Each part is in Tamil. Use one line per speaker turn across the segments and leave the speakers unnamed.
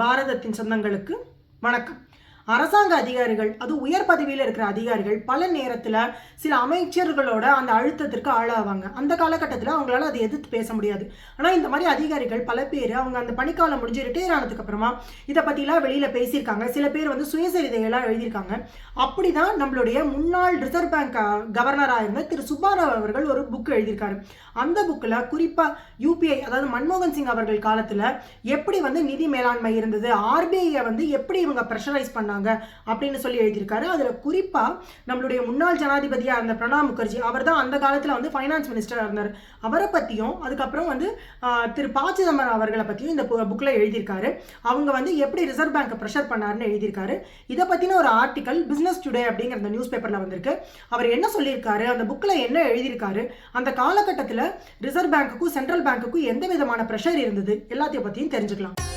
பாரதத்தின் சொந்தங்களுக்கு வணக்கம். அரசாங்க அதிகாரிகள் அது உயர் பதவியில் இருக்கிற அதிகாரிகள் பல நேரத்தில் சில அமைச்சர்களோட அந்த அழுத்தத்திற்கு ஆளாவாங்க. அந்த காலகட்டத்தில் அவங்களால அதை எதிர்த்து பேச முடியாது. ஆனால் இந்த மாதிரி அதிகாரிகள் பல பேர் அவங்க அந்த பணிக்காலம் முடிஞ்சு ரிட்டையர் ஆனதுக்கு அப்புறமா இதை பற்றிலாம் வெளியில் பேசியிருக்காங்க. சில பேர் வந்து சுயசரிதைகளாக எழுதியிருக்காங்க. அப்படி தான் நம்மளுடைய முன்னாள் ரிசர்வ் பேங்க் கவர்னராக இருந்த திரு சுப்பாராவ் அவர்கள் ஒரு புக் எழுதியிருக்காரு. அந்த புக்கில் குறிப்பாக யூபிஐ அதாவது மன்மோகன் சிங் அவர்கள் காலத்தில் எப்படி வந்து நிதி மேலாண்மை இருந்தது ஆர்பிஐயை வந்து எப்படி இவங்க ப்ரெஷரைஸ் பண்ணாங்க அப்படின்னு சொல்லி எழுதியிருக்காரு. அதில் குறிப்பாக நம்மளுடைய முன்னாள் ஜனாதிபதியாக இருந்த பிரணாப் முகர்ஜி அவர் தான் அந்த காலத்தில் வந்து ஃபைனான்ஸ் மினிஸ்டராக இருந்தார். அவரை பற்றியும் அதுக்கப்புறம் வந்து திரு ப. சிதம்பரம் அவர்களை பற்றியும் இந்த புக்கில் எழுதியிருக்காரு. அவங்க வந்து எப்படி ரிசர்வ் பேங்க்கை ப்ரெஷர் பண்ணாருன்னு எழுதியிருக்காரு. இதை பற்றின ஒரு ஆர்டிக்கல் பிஸ்னஸ் டுடே அப்படிங்கிற அந்த நியூஸ் பேப்பரில் வந்திருக்கு. அவர் என்ன சொல்லியிருக்காரு அந்த புக்கில் என்ன எழுதியிருக்காரு அந்த காலகட்டத்தில் ரிசர்வ் பேங்க்குக்கும் சென்ட்ரல் பேங்க்குக்கும் எந்த விதமான ப்ரெஷர் இருந்தது? எல்லாத்தையும் பற்றியும் தெரிஞ்சுக்கலாம்.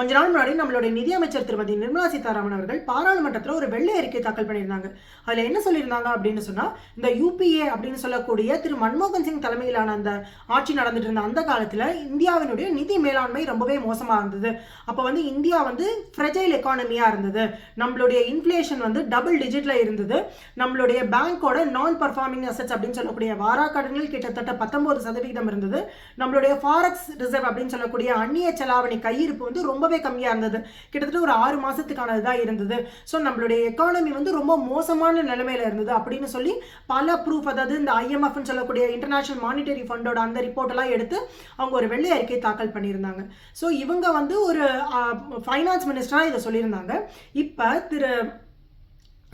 கொஞ்ச நாள் முன்னாடி நம்மளுடைய நிதியமைச்சர் திருமதி நிர்மலா சீதாராமன் அவர்கள் பாராளுமன்றத்தில் ஒரு வெள்ளை அறிக்கை தாக்கல் பண்ணியிருந்தாங்க. அதில் என்ன சொல்லியிருந்தாங்க அப்படின்னு சொன்னால் இந்த யூபிஏ அப்படின்னு சொல்லக்கூடிய திரு மன்மோகன் சிங் தலைமையிலான அந்த ஆட்சி நடந்துட்டு இருந்த அந்த காலத்தில் இந்தியாவினுடைய நிதி மேலாண்மை ரொம்பவே மோசமாக இருந்தது. அப்போ வந்து இந்தியா வந்து ஃப்ரெஜைல் எக்கானமியாக இருந்தது. நம்மளுடைய இன்ஃப்ளேஷன் வந்து டபுள் டிஜிட்டில் இருந்தது. நம்மளுடைய பேங்க்கோட நான் பர்ஃபார்மிங் அசட்ஸ் அப்படின்னு சொல்லக்கூடிய வாராக்கடன்கள் கிட்டத்தட்ட பத்தொன்பது சதவீதம் இருந்தது. நம்மளுடைய ஃபாரக்ஸ் ரிசர்வ் அப்படின்னு சொல்லக்கூடிய அந்நிய செலாவணி கையிருப்பு வந்து ரொம்ப ரொம்பவே கம்மியாக இருந்தது. கிட்டத்தட்ட ஒரு ஆறு மாதத்துக்கானது தான் இருந்தது. ஸோ நம்மளுடைய எக்கானமி வந்து ரொம்ப மோசமான நிலைமையில இருந்தது அப்படின்னு சொல்லி பல ப்ரூஃப் அதாவது இந்த ஐஎம்எஃப்னு சொல்லக்கூடிய இன்டர்நேஷனல் மானிட்டரி ஃபண்டோட அந்த ரிப்போர்ட்டெல்லாம் எடுத்து அவங்க ஒரு வெள்ளை அறிக்கை தாக்கல் பண்ணியிருந்தாங்க. ஸோ இவங்க வந்து ஒரு ஃபைனான்ஸ் மினிஸ்டராக இதை சொல்லியிருந்தாங்க. இப்போ திரு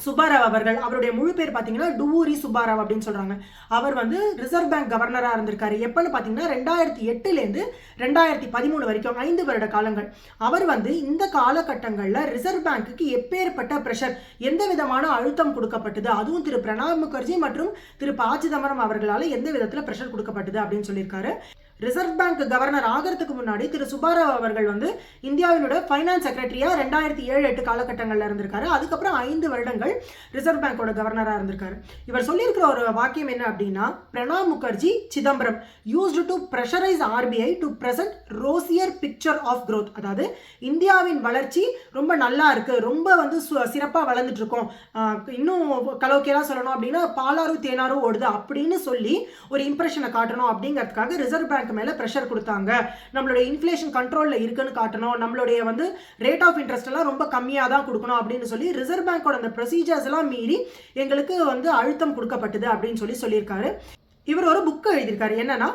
சுப்பாராவ் அவர்கள் அவருடைய முழு பேர் பார்த்தீங்கன்னா டூரி சுப்பாராவ் அப்படின்னு சொல்கிறாங்க அவர் வந்து ரிசர்வ் பேங்க் கவர்னராக இருந்திருக்காரு. எப்போன்னு பார்த்தீங்கன்னா ரெண்டாயிரத்தி எட்டுலேருந்து ரெண்டாயிரத்தி பதிமூணு வரைக்கும் ஐந்து வருட காலங்கள். அவர் வந்து இந்த காலகட்டங்களில் ரிசர்வ் பேங்க்குக்கு எப்பேற்பட்ட ப்ரெஷர் எந்த விதமான அழுத்தம் கொடுக்கப்பட்டது? அதுவும் திரு பிரணாப் முகர்ஜி மற்றும் திரு ப. சிதம்பரம் அவர்களால் எந்த விதத்தில் ப்ரெஷர் கொடுக்கப்பட்டது அப்படின்னு சொல்லியிருக்காரு. ரிசர்வ் பேங்க் கவர்னர் ஆகிறதுக்கு முன்னாடி திரு சுப்பாராவ் அவர்கள் வந்து இந்தியாவினோட ஃபைனான்ஸ் செக்ரட்டரியாக ரெண்டாயிரத்தி ஏழு எட்டு காலகட்டங்களில் இருந்திருக்காரு. அதுக்கப்புறம் ஐந்து வருடங்கள் ரிசர்வ் பேங்கோட கவர்னராக இருந்திருக்காரு. இவர் சொல்லியிருக்கிற ஒரு வாக்கியம் என்ன அப்படின்னா Pranab Mukherjee Chidambaram used to pressurise RBI to present rosier picture of growth அதாவது இந்தியாவின் வளர்ச்சி ரொம்ப நல்லா இருக்குது ரொம்ப வந்து சு- வளர்ந்துட்டு இருக்கோம் இன்னும் கலோக்கியெல்லாம் சொல்லணும் அப்படின்னா பாலாரும் தேனாரும் ஓடுது அப்படின்னு சொல்லி ஒரு இம்ப்ரெஷனை காட்டணும் அப்படிங்கிறதுக்காக ரிசர்வ் பேங்க் மேல ப்ரெஷர் கொடுத்தாங்க. நம்மளுடைய இன்ஃப்ளேஷன் கண்ட்ரோலில் இருக்குன்னு காட்டணும். நம்மளுடைய வந்து ரேட் ஆஃப் இன்ட்ரெஸ்ட் எல்லாம் ரொம்ப கம்மியாக தான் கொடுக்கணும் அப்படின்னு சொல்லி ரிசர்வ் பேங்கோட அந்த ப்ரொசீஜர்ஸ் எல்லாம் மீறி எங்களுக்கு வந்து அழுத்தம் கொடுக்கப்பட்டது அப்படின்னு சொல்லி சொல்லியிருக்காரு. இவர் ஒரு புக்கு எழுதியிருக்காரு. என்னன்னா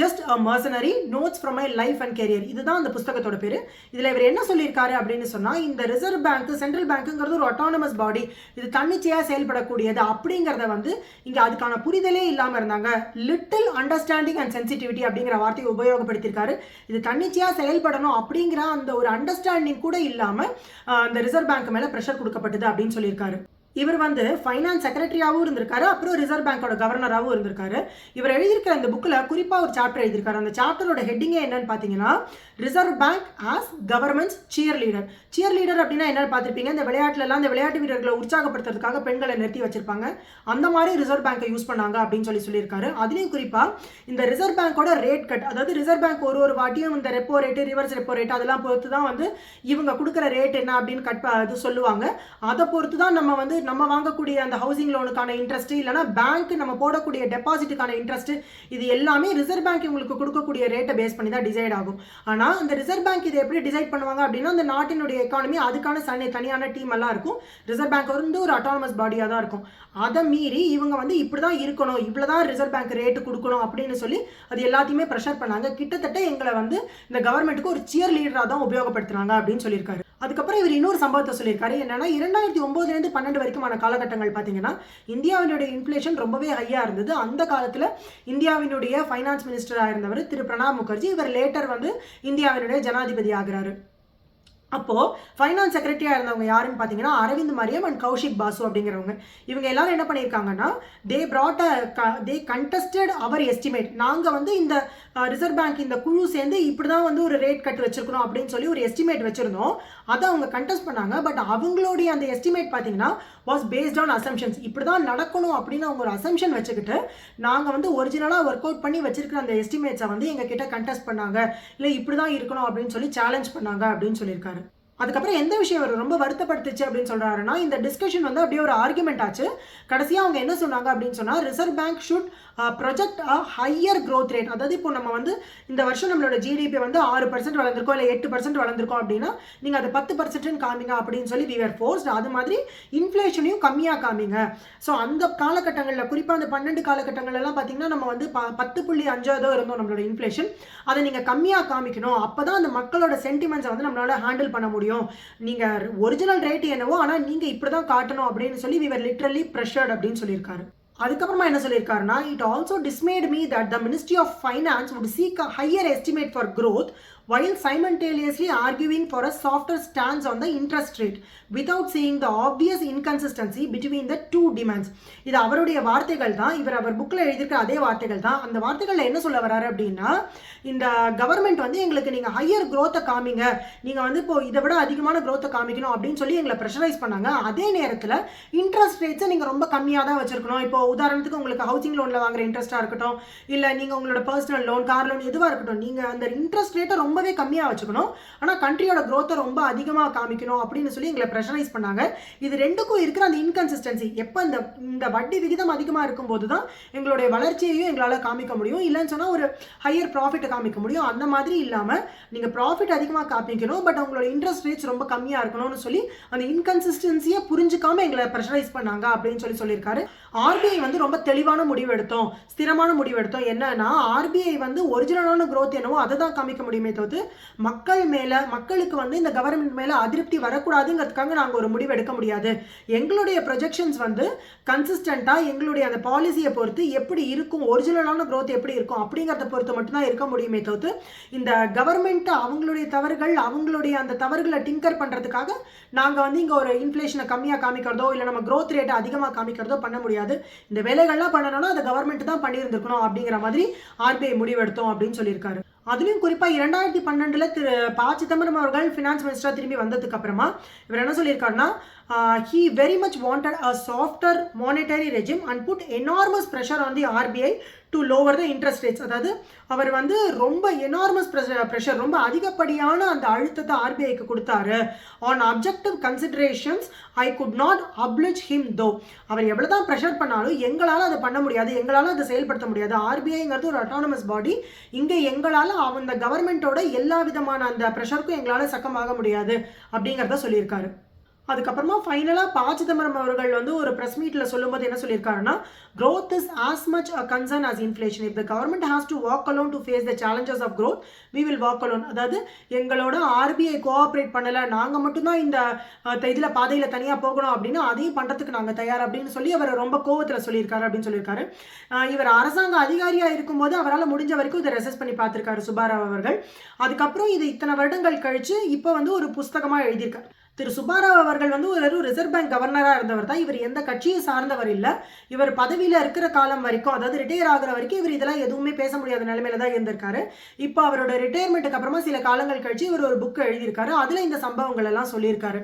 just a mercenary notes from my life and career இதுதான் அந்த புஸ்தகத்தோட பேர். இதில் இவர் என்ன சொல்லியிருக்காரு அப்படின்னு சொன்னால் இந்த ரிசர்வ் பேங்க் சென்ட்ரல் பேங்க்குங்கிறது ஒரு அட்டானமஸ் பாடி இது தன்னிச்சையாக செயல்படக்கூடியது அப்படிங்கிறத வந்து இங்கே அதுக்கான புரிதலே இல்லாமல் இருந்தாங்க. லிட்டில் அண்டர்ஸ்டாண்டிங் அண்ட் சென்சிட்டிவிட்டி அப்படிங்கிற வார்த்தையை உபயோகப்படுத்தியிருக்காரு. இது தன்னிச்சையாக செயல்படணும் அப்படிங்கிற அந்த ஒரு அண்டர்ஸ்டாண்டிங் கூட இல்லாமல் அந்த ரிசர்வ் பேங்க் மேலே ப்ரெஷர் கொடுக்கப்பட்டது அப்படின்னு சொல்லியிருக்காரு. இவர் வந்து ஃபைனான்ஸ் செக்ரட்டரியாகவும் இருந்திருக்காரு. அப்புறம் ரிசர்வ் பேங்கோட கவர்னராகவும் இருந்திருக்காரு. இவர் எழுதியிருக்கிற அந்த புக்கில் குறிப்பாக ஒரு சாப்டர் எழுதியிருக்காரு. அந்த சாப்டரோட ஹெட்டிங்கே என்னன்னு பார்த்தீங்கன்னா reserve bank as government's cheerleader cheerleader அப்படின்னா என்னன்னு பார்த்துருப்பீங்க? இந்த விளையாட்டுலலாம் இந்த விளையாட்டு வீரர்களை உற்சாகப்படுத்துறதுக்காக பெண்களை நிறுத்தி வச்சிருப்பாங்க. அந்த மாதிரி ரிசர்வ் பேங்கை யூஸ் பண்ணாங்க அப்படின்னு சொல்லி சொல்லியிருக்காரு. அதுலேயும் குறிப்பாக இந்த ரிசர்வ் பேங்கோட ரேட் கட் அதாவது ரிசர்வ் பேங்க் ஒரு ஒரு வாட்டியும் இந்த repo rate reverse repo rate அதெல்லாம் பொறுத்து தான் வந்து இவங்க கொடுக்குற ரேட் என்ன அப்படின்னு கட் ப- இது சொல்லுவாங்க. அதை பொறுத்து தான் நம்ம வந்து நம்ம வாங்கக்கூடிய அந்த ஹவுசிங் லோனுக்கான இன்ட்ரெஸ்ட் இல்லைனா பேங்க் நம்ம போடக்கூடிய டெபாசிட்டுக்கான இன்ட்ரெஸ்ட் இது எல்லாமே ரிசர்வ் பேங்க் உங்களுக்கு கொடுக்கக்கூடிய ரேட்டை பேஸ் பண்ணி தான் டிசைட் ஆகும். ஆனால் அந்த ரிசர்வ் பேங்க் இதை எப்படி டிசைட் பண்ணுவாங்க அப்படின்னா அந்த நாட்டினுடைய எக்கானமி அதுக்கான சனி தனியான டீம் எல்லாம் இருக்கும். ரிசர்வ் பேங்க் வந்து ஒரு அட்டானமஸ் பாடியாக தான் இருக்கும். அதை மீறி இவங்க வந்து இப்படி தான் இருக்கணும் இவ்வளோ தான் ரிசர்வ் பேங்க் ரேட்டு கொடுக்கணும் அப்படின்னு சொல்லி அது எல்லாத்தையுமே ப்ரெஷர் பண்ணாங்க. கிட்டத்தட்ட எங்களை வந்து இந்த கவர்மெண்ட்டுக்கு ஒரு சியர் லீடராக தான் உபயோகப்படுத்துனாங்க அப்படின்னு சொல்லியிருக்காரு. அதுக்கப்புறம் இவர் இன்னொரு சம்பவத்தை சொல்லியிருக்காரு. என்னன்னா இரண்டாயிரத்தி ஒன்பதுலேருந்து பன்னெண்டு வரைக்குமான காலகட்டங்கள் பார்த்தீங்கன்னா இந்தியாவினுடைய இன்ஃப்ளேஷன் ரொம்பவே ஹையாக இருந்தது. அந்த காலத்தில் இந்தியாவினுடைய ஃபைனான்ஸ் மினிஸ்டராக இருந்தவர் திரு பிரணாப் முகர்ஜி. இவர் லேட்டர் வந்து இந்தியாவினுடைய ஜனாதிபதி ஆகிறாரு. அப்போது ஃபைனான்ஸ் செக்ரட்டரியாக இருந்தவங்க யாருன்னு பார்த்தீங்கன்னா அரவிந்த் மரியம் அண்ட் கௌஷிக் பாசு அப்படிங்கிறவங்க. இவங்க எல்லாரும் என்ன பண்ணியிருக்காங்கன்னா தே brought க தே கண்டஸ்டட் அவர் எஸ்டிமேட் நாங்கள் வந்து இந்த ரிசர்வ் பேங்க் இந்த குழு சேர்ந்து இப்படி தான் வந்து ஒரு ரேட் கட் வச்சுருக்கணும் அப்படின்னு சொல்லி ஒரு எஸ்டிமேட் வச்சுருந்தோம். அதை அவங்க கண்டெஸ்ட் பண்ணாங்க. பட் அவங்களுடைய அந்த எஸ்டிமேட் பார்த்தீங்கன்னா வாஸ் பேஸ்ட் ஆன் அசம்ஷன்ஸ் இப்படி தான் நடக்கணும் அப்படின்னு அவங்க ஒரு அசம்ஷன் வச்சுக்கிட்டு நாங்கள் வந்து ஒரிஜினலாக ஒர்க் அவுட் பண்ணி வச்சிருக்கிற அந்த எஸ்டிமேட்ஸை வந்து எங்ககிட்ட கண்டஸ்ட் பண்ணாங்க. இல்லை இப்படி தான் இருக்கணும் அப்படின்னு சொல்லி சேலஞ்ச் பண்ணாங்க அப்படின்னு சொல்லியிருக்காரு. அதுக்கப்புறம் எந்த விஷயம் அவர் ரொம்ப வருத்தப்படுத்துச்சு அப்படின்னு சொல்கிறாருன்னா இந்த டிஸ்கஷன் வந்து அப்படியே ஒரு ஆர்குமெண்ட் ஆச்சு. கடைசியாக அவங்க என்ன சொன்னாங்க அப்படின்னு சொன்னால் reserve bank should project a higher growth rate அதாவது இப்போ நம்ம வந்து இந்த வருஷம் நம்மளோட ஜிடிபி வந்து ஆறு பர்சன்ட் வளர்ந்துருக்கோம் இல்லை எட்டு பர்சன்ட் வளர்ந்துருக்கோம் அப்படின்னா நீங்கள் அதை பத்து பர்சன்ட்னு காமிங்க அப்படின்னு சொல்லி விஆர் ஃபோர்ஸ்ட் அது மாதிரி இன்ஃப்ளேஷனையும் கம்மியாக காமிங்க. ஸோ அந்த காலகட்டங்களில் குறிப்பாக அந்த பன்னெண்டு காலகட்டங்கள்லாம் பார்த்தீங்கன்னா நம்ம வந்து ப பத்து புள்ளி அஞ்சாவதோ இருந்தோம் நம்மளோட இன்ஃப்ளேஷன் அதை நீங்கள் கம்மியாக காமிக்கணும். அப்போ தான் அந்த மக்களோட சென்டிமெண்ட்ஸை வந்து நம்மளால் ஹேண்டில் பண்ண முடியும். நீங்கள் ஒரிஜினல் ரேட் என்னவோ ஆனால் நீங்கள் இப்படி தான் காட்டணும் அப்படின்னு சொல்லி விவர் லிட்ரலி ப்ரெஷர்ட் அப்படின்னு சொல்லியிருக்காரு. அதுக்கப்புறமா என்ன சொல்லியிருக்காருன்னா it also dismayed me that the ministry of finance would seek a higher estimate for growth while simultaneously arguing for a softer stance on the interest rate without seeing the obvious inconsistency between the two demands. இது அவருடைய வார்த்தைகள் தான். இவர் அவர் புக்கில் எழுதியிருக்கிற அதே வார்த்தைகள் தான். அந்த வார்த்தைகளில் என்ன சொல்ல வராரு அப்படின்னா இந்த கவர்மெண்ட் வந்து எங்களுக்கு நீங்கள் ஹையர் க்ரோத்தை காமிங்க. நீங்கள் வந்து இப்போ இதை விட அதிகமான க்ரோத்தை காமிக்கணும் அப்படின்னு சொல்லி எங்களை ப்ரெஷரைஸ் பண்ணாங்க. அதே நேரத்தில் இன்ட்ரெஸ்ட் ரேட்ஸை நீங்கள் ரொம்ப கம்மியாக தான் வச்சுருக்கணும். இப்போ உதாரணத்துக்கு உங்களுக்கு ஹவுசிங் லோனில் வாங்குற இன்ட்ரெஸ்ட்டாக இருக்கட்டும் இல்லை நீங்கள் உங்களோட பர்சனல் லோன் கார் லோன் எதுவாக இருக்கட்டும் நீங்கள் அந்த இன்ட்ரெஸ்ட் ரேட்டை ரொம்ப ரொம்பவே கம்மியாக வச்சுக்கணும். ஆனால் கண்ட்ரியோட க்ரோத்தை ரொம்ப அதிகமாக காமிக்கணும் அப்படின்னு சொல்லி எங்களை ப்ரெஷரைஸ் பண்ணாங்க. இது ரெண்டுக்கும் இருக்கிற அந்த இன்கன்சிஸ்டன்சி எப்போ இந்த இந்த வட்டி விகிதம் அதிகமாக இருக்கும்போது தான் எங்களுடைய வளர்ச்சியையும் எங்களால் காமிக்க முடியும். இல்லைன்னு சொன்னால் ஒரு ஹையர் ப்ராஃபிட்டை காமிக்க முடியும். அந்த மாதிரி இல்லாமல் நீங்கள் ப்ராஃபிட் அதிகமாக காமிக்கணும் பட் அவங்களோட இன்ட்ரெஸ்ட் ரேட்ஸ் ரொம்ப கம்மியாக இருக்கணும்னு சொல்லி அந்த இன்கன்சிஸ்டன்சியை புரிஞ்சுக்காம எங்களை ப்ரெஷரைஸ் பண்ணாங்க அப்படின்னு சொல்லி சொல்லியிருக்காரு. ஆர்பிஐ வந்து ரொம்ப தெளிவான முடிவு எடுத்தோம். ஸ்திரமான முடிவு எடுத்தோம். என்னன்னா ஆர்பிஐ வந்து ஒரிஜினலான க்ரோத் என்னவோ அதை தான் காமிக்க முடியுமே பொழுது மக்கள் மேலே மக்களுக்கு வந்து இந்த கவர்மெண்ட் மேலே அதிருப்தி வரக்கூடாதுங்கிறதுக்காக நாங்கள் ஒரு முடிவு எடுக்க முடியாது. எங்களுடைய ப்ரொஜெக்ஷன்ஸ் வந்து கன்சிஸ்டண்ட்டாக எங்களுடைய அந்த பாலிசியை பொறுத்து எப்படி இருக்கும் ஒரிஜினலான க்ரோத் எப்படி இருக்கும் அப்படிங்கிறத பொறுத்து மட்டும்தான் இருக்க முடியுமே தவிர்த்து இந்த கவர்மெண்ட் அவங்களுடைய தவறுகள் அவங்களுடைய அந்த தவறுகளை டிங்கர் பண்ணுறதுக்காக நாங்கள் வந்து இங்கே ஒரு இன்ஃப்ளேஷனை கம்மியாக காமிக்கிறதோ இல்லை நம்ம க்ரோத் ரேட்டை அதிகமாக காமிக்கிறதோ பண்ண முடியாது. இந்த வேலைகள்லாம் பண்ணணும்னா அதை கவர்மெண்ட் தான் பண்ணியிருந்திருக்கணும் அப்படிங்கிற மாதிரி ஆர்பிஐ முடிவெடுத்தோம் அப்படின்னு சொல்லியிருக்காரு. அதுலேயும் குறிப்பாக இரண்டாயிரத்தி பன்னெண்டில் திரு ப சிதம்பரம் அவர்கள் ஃபினான்ஸ் மினிஸ்டராக திரும்பி வந்ததுக்கு அப்புறமா இவர் என்ன சொல்லியிருக்காருன்னா he very much wanted a softer monetary regime and put enormous pressure on the RBI to lower the interest rates அதாவது அவர் வந்து ரொம்ப எனார்மஸ் ப்ரெஷர் ரொம்ப அதிகப்படியான அந்த அழுத்தத்தை ஆர்பிஐக்கு கொடுத்தாரு. On objective considerations I could not oblige him though அவர் எவ்வளோ தான் ப்ரெஷர் பண்ணாலும் எங்களால் அதை பண்ண முடியாது எங்களால் அதை செயல்படுத்த முடியாது. ஆர்பிஐங்கிறது ஒரு அட்டானமஸ் பாடி இங்கே எங்களால் அந்த கவர்மெண்ட்டோட எல்லா விதமான அந்த ப்ரெஷருக்கும் எங்களால் சக்கமாக முடியாது அப்படிங்கிறத சொல்லியிருக்காரு. அதுக்கப்புறமா ஃபைனலாக ப சிதம்பரம் அவர்கள் வந்து ஒரு ப்ரெஸ் மீட்டில் சொல்லும்போது என்ன சொல்லியிருக்காருன்னா growth is as much a concern as inflation if the government has to walk alone to face the challenges of growth we will walk alone அதாவது எங்களோட ஆர்பிஐ கோஆப்ரேட் பண்ணலை. நாங்கள் மட்டும்தான் இந்த இதில் பாதையில் தனியாக போகணும் அப்படின்னு அதையும் பண்ணுறதுக்கு நாங்கள் தயார் அப்படின்னு சொல்லி அவர் ரொம்ப கோவத்தில் சொல்லியிருக்காரு அப்படின்னு சொல்லியிருக்காரு. இவர் அரசாங்க அதிகாரியாக இருக்கும்போது அவரால் முடிஞ்ச வரைக்கும் இதை ரெசஸ் பண்ணி பார்த்துருக்காரு சுபாராவ் அவர்கள். அதுக்கப்புறம் இது இத்தனை வருடங்கள் கழித்து இப்போ வந்து ஒரு புஸ்தகமாக எழுதியிருக்காரு. திரு சுப்பாராவ் அவர்கள் வந்து ஒரு ரிசர்வ் பேங்க் கவர்னராக இருந்தவர் தான். இவர் எந்த கட்சியை சார்ந்தவர் இல்லை. இவர் பதவியில் இருக்கிற காலம் வரைக்கும் அதாவது ரிட்டையர் ஆகிற வரைக்கும் இவர் இதெல்லாம் எதுவுமே பேச முடியாத நிலைமையில தான் இருந்திருக்காரு. இப்போ அவரோட ரிட்டையர்மெண்ட்டுக்கு அப்புறமா சில காலங்கள் கழிச்சு இவர் ஒரு புக் எழுதியிருக்காரு. அதில் இந்த சம்பவங்கள் எல்லாம் சொல்லியிருக்காரு.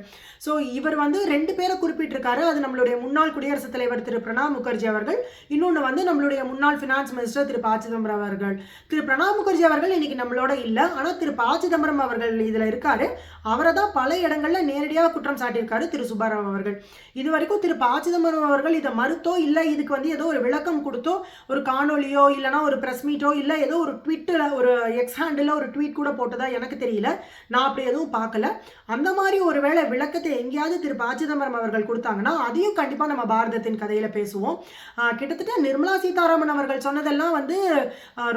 ஸோ இவர் வந்து ரெண்டு பேரை குறிப்பிட்டிருக்காரு. அது நம்மளுடைய முன்னாள் குடியரசுத் தலைவர் திரு பிரணாப் முகர்ஜி அவர்கள். இன்னொன்று வந்து நம்மளுடைய முன்னாள் ஃபினான்ஸ் மினிஸ்டர் திரு ப. சிதம்பரம் அவர்கள். திரு பிரணாப் முகர்ஜி அவர்கள் இன்னைக்கு நம்மளோட இல்லை. ஆனால் திரு ப. சிதம்பரம் அவர்கள் இதில் இருக்காரு. அவரை தான் பல இடங்களில் இடங்கள்ல நேரடியாக குற்றம் சாட்டியிருக்காரு திரு சுப்பாராவ் அவர்கள். இது வரைக்கும் திரு ப. சிதம்பரம் அவர்கள் இதை மறுத்தோ இல்லை இதுக்கு வந்து ஏதோ ஒரு விளக்கம் கொடுத்தோ ஒரு காணொலியோ இல்லைனா ஒரு ப்ரெஸ் மீட்டோ இல்லை ஏதோ ஒரு ட்விட்டில் ஒரு எக்ஸ் ஹேண்டில் ஒரு ட்வீட் கூட போட்டதா எனக்கு தெரியல. நான் அப்படி எதுவும் பார்க்கல. அந்த மாதிரி ஒரு வேளை விளக்கத்தை எங்கேயாவது திரு ப. சிதம்பரம் அவர்கள் கொடுத்தாங்கன்னா அதையும் கண்டிப்பாக நம்ம பாரதத்தின் கதையில் பேசுவோம். கிட்டத்தட்ட நிர்மலா சீதாராமன் அவர்கள் சொன்னதெல்லாம் வந்து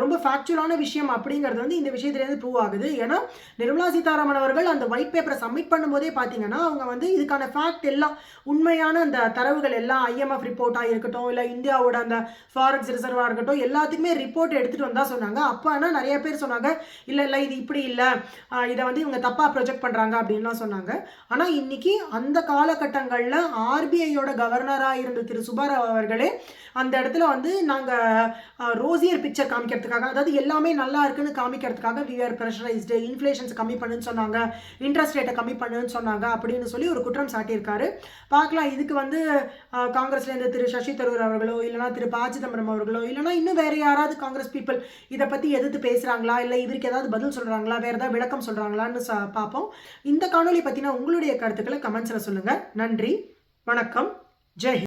ரொம்ப ஃபேக்சுவலான விஷயம் அப்படிங்கிறது வந்து இந்த விஷயத்துலேருந்து ப்ரூவ் ஆகுது. ஏன்னா நிர்மலா சீதாராமன் அவர்கள் அந்த ஒயிட் பேப்பரை சப்மிட் பண்ணும்போதே பார்த்தீங்க பார்த்தீங்கன்னா அவங்க வந்து இதுக்கான ஃபேக்ட் எல்லாம் உண்மையான அந்த தரவுகள் எல்லாம் ஐஎம்எஃப் ரிப்போர்ட்டாக இருக்கட்டும் இல்லை இந்தியாவோட அந்த ஃபாரெக்ஸ் ரிசர்வாக இருக்கட்டும் எல்லாத்துக்குமே ரிப்போர்ட் எடுத்துகிட்டு வந்தால் சொன்னாங்க. அப்போ ஆனால் நிறைய பேர் சொன்னாங்க இல்லை இல்லை இது இப்படி இல்லை. இதை வந்து இவங்க தப்பாக ப்ரொஜெக்ட் பண்ணுறாங்க அப்படின்லாம் சொன்னாங்க. ஆனால் இன்னைக்கு அந்த காலகட்டங்களில் ஆர்பிஐயோட கவர்னராக இருந்த திரு சுபாராவ் அவர்களே அந்த இடத்துல வந்து நாங்கள் ரோசியர் பிக்சர் காமிக்கிறதுக்காக அதாவது எல்லாமே நல்லா இருக்குன்னு காமிக்கிறதுக்காக வி ஆர் ப்ரெஷரைஸ்டு இன்ஃப்ளேஷன்ஸ் கம்மி பண்ணுன்னு சொன்னாங்க. இன்ட்ரெஸ்ட் ரேட்டை கம்மி பண்ணுன்னு சொன்னாங்க. அப்படின்னு சொல்லி ஒரு குற்றம் சாட்டியிருக்காரு. பார்க்கலாம். இதுக்கு வந்து காங்கிரஸ்லேருந்து திரு சசி தரூர் அவர்களோ இல்லைனா திரு ப. சிதம்பரம் அவர்களோ இல்லைனா இன்னும் வேறு யாராவது காங்கிரஸ் பீப்புள் இதை பற்றி எதிர்த்து பேசுகிறாங்களா இல்லை இவருக்கு ஏதாவது பதில் சொல்கிறாங்களா வேறு ஏதாவது விளக்கம் சொல்கிறாங்களான்னு பார்ப்போம். இந்த காணொளி பற்றினா உங்களுடைய கருத்துக்களை கமெண்ட்ஸில் சொல்லுங்கள் நன்றி. வணக்கம். ஜெய்